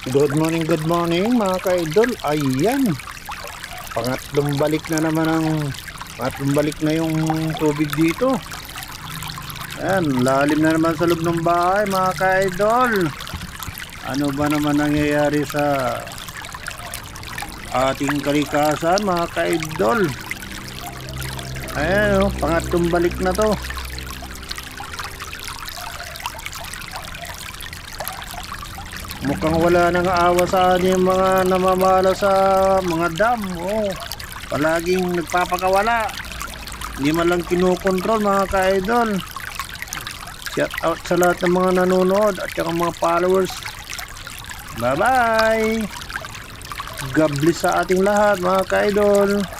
Good morning, good morning mga ka-idol. Ayan. Pangatlong balik na naman ang pangatlong balik na yung tubig dito. Ayan, lalim na naman sa loob ng bahay mga ka-idol. Ano ba naman nangyayari sa ating kalikasan mga ka-idol? Ayan, oh, pangatlong balik na to. Mukhang wala nang awa sa atin yung mga namamala sa mga dam. Oh, palaging nagpapakawala. Hindi man lang kinukontrol mga ka-idol. Shout out sa lahat ng mga nanonood at saka mga followers. Bye-bye! God bless sa ating lahat mga ka-idol.